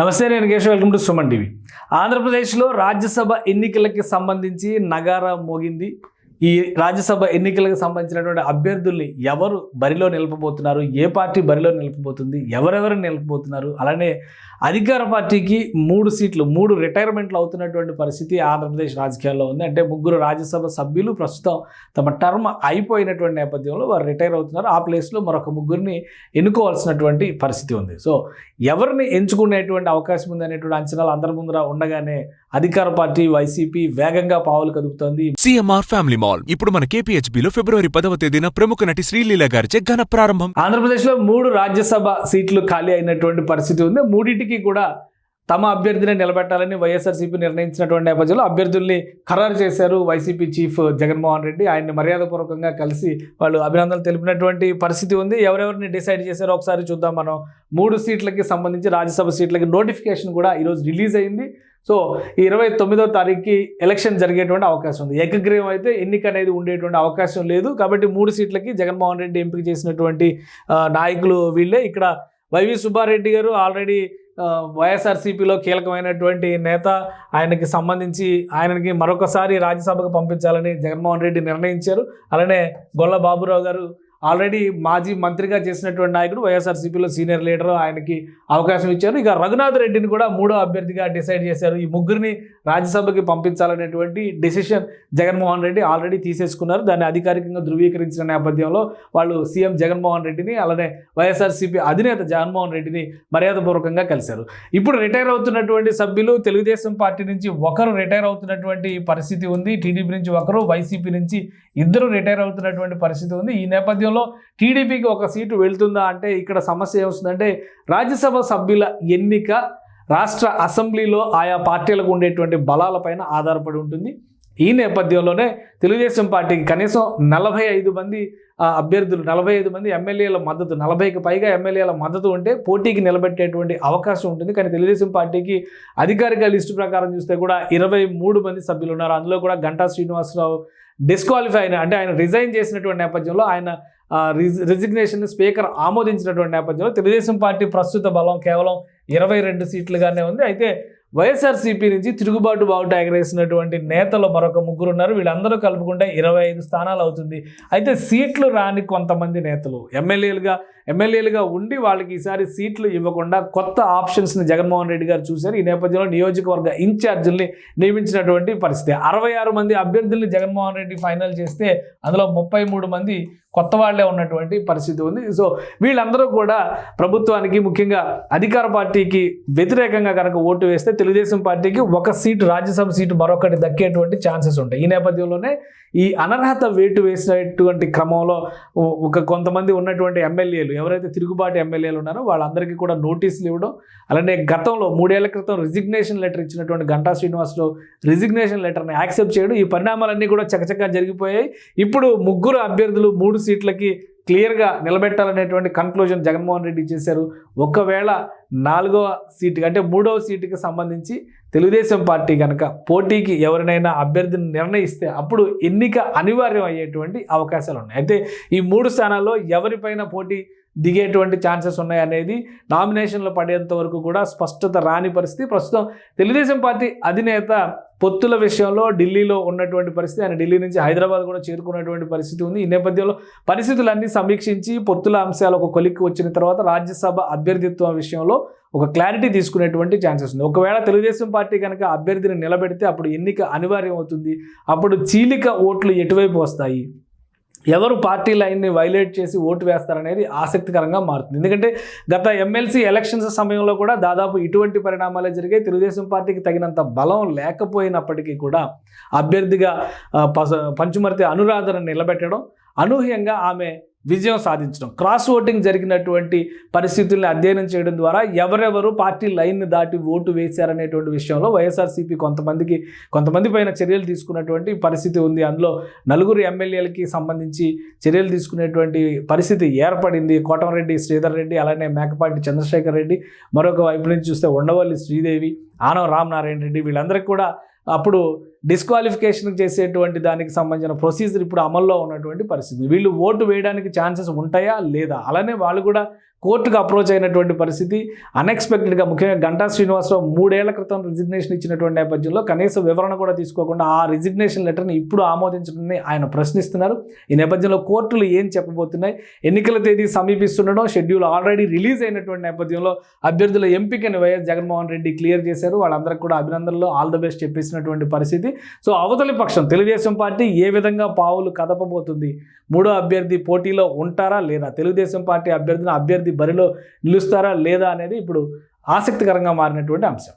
నమస్తే నేను Keshav. Welcome to Suman TV. ఆంధ్రప్రదేశ్లో రాజ్యసభ ఎన్నికలకి సంబంధించి నగారా మోగింది. ఈ రాజ్యసభ ఎన్నికలకు సంబంధించినటువంటి అభ్యర్థుల్ని ఎవరు బరిలో నిలపబోతున్నారు? ఏ పార్టీ బరిలో నిలపబోతుంది? ఎవరెవరు నిలపబోతున్నారు? అలానే అధికార పార్టీకి మూడు సీట్లు మూడు రిటైర్మెంట్లు అవుతున్నటువంటి పరిస్థితి ఆంధ్రప్రదేశ్ రాజకీయాల్లో ఉంది. అంటే ముగ్గురు రాజ్యసభ సభ్యులు ప్రస్తుతం తమ టర్మ్ అయిపోయినటువంటి నేపథ్యంలో వారు రిటైర్ అవుతున్నారు. ఆ ప్లేస్లో మరొక ముగ్గురిని ఎన్నుకోవాల్సినటువంటి పరిస్థితి ఉంది. సో ఎవరిని ఎంచుకునేటువంటి అవకాశం ఉంది అనేటువంటి అంచనాలు అందరి ముందర ఉండగానే అధికార పార్టీ వైసీపీ వేగంగా పావులు కదుపుతోంది. సిఎంఆర్ ఫ్యామిలీ మాల్ ఇప్పుడు మన కేపీహెచ్బిలో ఫిబ్రవరి పదవ తేదీన ప్రముఖ నటి శ్రీలీల గారిచే ఘన ప్రారంభం. ఆంధ్రప్రదేశ్లో మూడు రాజ్యసభ సీట్లు ఖాళీ అయినటువంటి పరిస్థితి ఉంది. మూడింటికి కూడా తమ అభ్యర్థిని నిలబెట్టాలని వైఎస్ఆర్సీపీ నిర్ణయించినటువంటి నేపథ్యంలో అభ్యర్థుల్ని ఖరారు చేశారు వైసీపీ చీఫ్ జగన్మోహన్ రెడ్డి. ఆయన్ని మర్యాదపూర్వకంగా కలిసి వాళ్ళు అభినందనలు తెలిపినటువంటి పరిస్థితి ఉంది. ఎవరెవరిని డిసైడ్ చేశారో ఒకసారి చూద్దాం. మనం మూడు సీట్లకి సంబంధించి రాజ్యసభ సీట్లకి నోటిఫికేషన్ కూడా ఈరోజు రిలీజ్ అయింది. సో ఈ ఇరవై తొమ్మిదో తారీఖుకి ఎలక్షన్ జరిగేటువంటి అవకాశం ఉంది. ఏకగ్రీవం అయితే ఎన్నిక అనేది ఉండేటువంటి అవకాశం లేదు. కాబట్టి మూడు సీట్లకి జగన్మోహన్ రెడ్డి ఎంపిక చేసినటువంటి నాయకులు వీళ్ళే. ఇక్కడ వైవి సుబ్బారెడ్డి గారు ఆల్రెడీ వైఎస్ఆర్సీపీలో కీలకమైనటువంటి నేత. ఆయనకి సంబంధించి ఆయనకి మరొకసారి రాజ్యసభకు పంపించాలని జగన్మోహన్ రెడ్డి నిర్ణయించారు. అలానే గొల్ల బాబురావు గారు ఆల్రెడీ మాజీ మంత్రిగా చేసినటువంటి నాయకుడు వైఎస్ఆర్సీపీలో సీనియర్ లీడర్ ఆయనకి అవకాశం ఇచ్చారు. ఇక రఘునాథ్ రెడ్డిని కూడా మూడో అభ్యర్థిగా డిసైడ్ చేశారు. ఈ ముగ్గురిని రాజ్యసభకి పంపించాలనేటువంటి డెసిషన్ జగన్మోహన్ రెడ్డి ఆల్రెడీ తీసేసుకున్నారు. దాన్ని అధికారికంగా ధృవీకరించిన నేపథ్యంలో వాళ్ళు సీఎం జగన్మోహన్ రెడ్డిని అలానే వైఎస్ఆర్సీపీ అధినేత జగన్మోహన్ రెడ్డిని మర్యాదపూర్వకంగా కలిశారు. ఇప్పుడు రిటైర్ అవుతున్నటువంటి సభ్యులు తెలుగుదేశం పార్టీ నుంచి ఒకరు రిటైర్ అవుతున్నటువంటి పరిస్థితి ఉంది. టీడీపీ నుంచి ఒకరు వైసీపీ నుంచి ఇద్దరు రిటైర్ అవుతున్నటువంటి పరిస్థితి ఉంది. ఈ నేపథ్యంలో టీడీపీకి ఒక సీటు వెళ్తుందా అంటే ఇక్కడ సమస్య ఏమొస్తుందంటే రాజ్యసభ సభ్యుల ఎన్నిక రాష్ట్ర అసెంబ్లీలో ఆయా పార్టీలకు ఉండేటువంటి బలాలపైన ఆధారపడి ఉంటుంది. ఈ నేపథ్యంలోనే తెలుగుదేశం పార్టీకి కనీసం నలభై ఐదు మంది అభ్యర్థులు నలభై ఐదు మంది ఎమ్మెల్యేల మద్దతు నలభైకి పైగా ఎమ్మెల్యేల మద్దతు ఉంటే పోటీకి నిలబెట్టేటువంటి అవకాశం ఉంటుంది. కానీ తెలుగుదేశం పార్టీకి అధికారిక లిస్టు ప్రకారం చూస్తే కూడా ఇరవై మూడు మంది సభ్యులు ఉన్నారు. అందులో కూడా గంటా శ్రీనివాసరావు డిస్క్వాలిఫై అయిన అంటే ఆయన రిజైన్ చేసినటువంటి నేపథ్యంలో ఆయన రిజిగ్నేషన్ స్పీకర్ ఆమోదించినటువంటి నేపథ్యంలో తెలుగుదేశం పార్టీ ప్రస్తుత బలం కేవలం ఇరవై రెండు సీట్లుగానే ఉంది. అయితే వైఎస్ఆర్సీపీ నుంచి తిరుగుబాటు బావుట ఎగరేసినటువంటి నేతలు మరొక ముగ్గురు ఉన్నారు. వీళ్ళందరూ కలుపుకుంటే ఇరవై ఐదు స్థానాలు అవుతుంది. అయితే సీట్లు రాని కొంతమంది నేతలు ఎమ్మెల్యేలుగా ఎమ్మెల్యేలుగా ఉండి వాళ్ళకి ఈసారి సీట్లు ఇవ్వకుండా కొత్త ఆప్షన్స్ని జగన్మోహన్ రెడ్డి గారు చూశారు. ఈ నేపథ్యంలో నియోజకవర్గ ఇన్ఛార్జీల్ని నియమించినటువంటి పరిస్థితి. అరవై ఆరు మంది అభ్యర్థుల్ని జగన్మోహన్ రెడ్డి ఫైనల్ చేస్తే అందులో ముప్పై మూడు మంది కొత్త వాళ్ళే ఉన్నటువంటి పరిస్థితి ఉంది. సో వీళ్ళందరూ కూడా ప్రభుత్వానికి ముఖ్యంగా అధికార పార్టీకి వ్యతిరేకంగా కనుక ఓటు వేస్తే తెలుగుదేశం పార్టీకి ఒక సీటు రాజ్యసభ సీటు మరొకటి దక్కేటువంటి ఛాన్సెస్ ఉంటాయి. ఈ నేపథ్యంలోనే ఈ అనర్హత వేటు వేసినటువంటి క్రమంలో ఒక కొంతమంది ఉన్నటువంటి ఎమ్మెల్యేలు ఎవరైతే తిరుగుబాటు ఎమ్మెల్యేలు ఉన్నారో వాళ్ళందరికీ కూడా నోటీసులు ఇవ్వడం అలానే గతంలో మూడేళ్ళ క్రితం రిజిగ్నేషన్ లెటర్ ఇచ్చినటువంటి గంటా శ్రీనివాసరావు రిజిగ్నేషన్ లెటర్ని యాక్సెప్ట్ చేయడం ఈ పరిణామాలన్నీ కూడా చకచకా జరిగిపోయాయి. ఇప్పుడు ముగ్గురు అభ్యర్థులు మూడు సీట్లకి క్లియర్గా నిలబెట్టాలనేటువంటి కన్క్లూజన్ జగన్మోహన్ రెడ్డి చేశారు ఒకవేళ నాలుగవ సీటుకి అంటే మూడవ సీటుకి సంబంధించి తెలుగుదేశం పార్టీ కనుక పోటీకి ఎవరినైనా అభ్యర్థిని నిర్ణయిస్తే అప్పుడు ఎన్నిక అనివార్యం అయ్యేటువంటి అవకాశాలు ఉన్నాయి. అయితే ఈ మూడు స్థానాల్లో ఎవరిపైన పోటీ దిగేటువంటి ఛాన్సెస్ ఉన్నాయి అనేది నామినేషన్లు పడేంత వరకు కూడా స్పష్టత రాని పరిస్థితి. ప్రస్తుతం తెలుగుదేశం పార్టీ అధినేత పొత్తుల విషయంలో ఢిల్లీలో ఉన్నటువంటి పరిస్థితి ఆయన ఢిల్లీ నుంచి హైదరాబాద్ కూడా చేరుకున్నటువంటి పరిస్థితి ఉంది. ఈ నేపథ్యంలో పరిస్థితులన్నీ సమీక్షించి పొత్తుల అంశాలు ఒక కొలిక్కి వచ్చిన తర్వాత రాజ్యసభ అభ్యర్థిత్వం విషయంలో ఒక క్లారిటీ తీసుకునేటువంటి ఛాన్సెస్ ఉంది. ఒకవేళ తెలుగుదేశం పార్టీ కనుక అభ్యర్థిని నిలబెడితే అప్పుడు ఎన్నిక అనివార్యం అవుతుంది అప్పుడు చీలిక ఓట్లు ఎటువైపు వస్తాయి? ఎవరు పార్టీ లైన్ని వైలేట్ చేసి ఓటు వేస్తారనేది ఆసక్తికరంగా మారుతుంది. ఎందుకంటే గత ఎమ్మెల్సీ ఎలక్షన్స్ సమయంలో కూడా దాదాపు ఇటువంటి పరిణామాలే జరిగాయి. తెలుగుదేశం పార్టీకి తగినంత బలం లేకపోయినప్పటికీ కూడా అభ్యర్థిగా పంచుమర్తి అనురాధను నిలబెట్టడం అనూహ్యంగా ఆమె విజయం సాధించడం. క్రాస్ ఓటింగ్ జరిగినటువంటి పరిస్థితుల్ని అధ్యయనం చేయడం ద్వారా ఎవరెవరు పార్టీ లైన్ని దాటి ఓటు వేశారనేటువంటి విషయంలో వైఎస్ఆర్సీపీ కొంతమందికి కొంతమంది పైన చర్యలు తీసుకున్నటువంటి పరిస్థితి ఉంది. అందులో నలుగురు ఎమ్మెల్యేలకి సంబంధించి చర్యలు తీసుకునేటువంటి పరిస్థితి ఏర్పడింది. కోటమరెడ్డి శ్రీధర్ రెడ్డి అలానే మేకపాటి చంద్రశేఖర్ రెడ్డి. మరొక వైపు నుంచి చూస్తే ఉండవల్లి శ్రీదేవి ఆనవ రామనారాయణ రెడ్డి. వీళ్ళందరికీ కూడా అప్పుడు డిస్క్వాలిఫికేషన్ చేసేటువంటి దానికి సంబంధించిన ప్రొసీజర్ ఇప్పుడు అమల్లో ఉన్నటువంటి పరిస్థితి. వీళ్ళు ఓటు వేయడానికి ఛాన్సెస్ ఉంటాయా లేదా? అలానే వాళ్ళు కూడా కోర్టుకు అప్రోచ్ అయినటువంటి పరిస్థితి. అన్ఎక్స్పెక్టెడ్గా ముఖ్యంగా గంటా శ్రీనివాసరావు మూడేళ్ళ క్రితం రిజిగ్నేషన్ ఇచ్చినటువంటి నేపథ్యంలో కనీస వివరణ కూడా తీసుకోకుండా ఆ రిజిగ్నేషన్ లెటర్ని ఇప్పుడు ఆమోదించడాన్ని ఆయన ప్రశ్నిస్తున్నారు. ఈ నేపథ్యంలో కోర్టులు ఏం చెప్పబోతున్నాయి? ఎన్నికల తేదీ సమీపిస్తుండడం షెడ్యూల్ ఆల్రెడీ రిలీజ్ అయినటువంటి నేపథ్యంలో అభ్యర్థుల ఎంపికని వైఎస్ జగన్మోహన్ రెడ్డి క్లియర్ చేశారు. వాళ్ళందరికీ కూడా అభినందనలు. ఆల్ ద బెస్ట్ చెప్పేసినటువంటి పరిస్థితి. సో అవతలి పక్షం తెలుగుదేశం పార్టీ ఏ విధంగా పావులు కదపబోతుంది? మూడో అభ్యర్థి పోటీలో ఉంటారా లేదా? తెలుగుదేశం పార్టీ అభ్యర్థిని అభ్యర్థి బరిలో నిలుస్తారా లేదా అనేది ఇప్పుడు ఆసక్తికరంగా మారినటువంటి అంశం.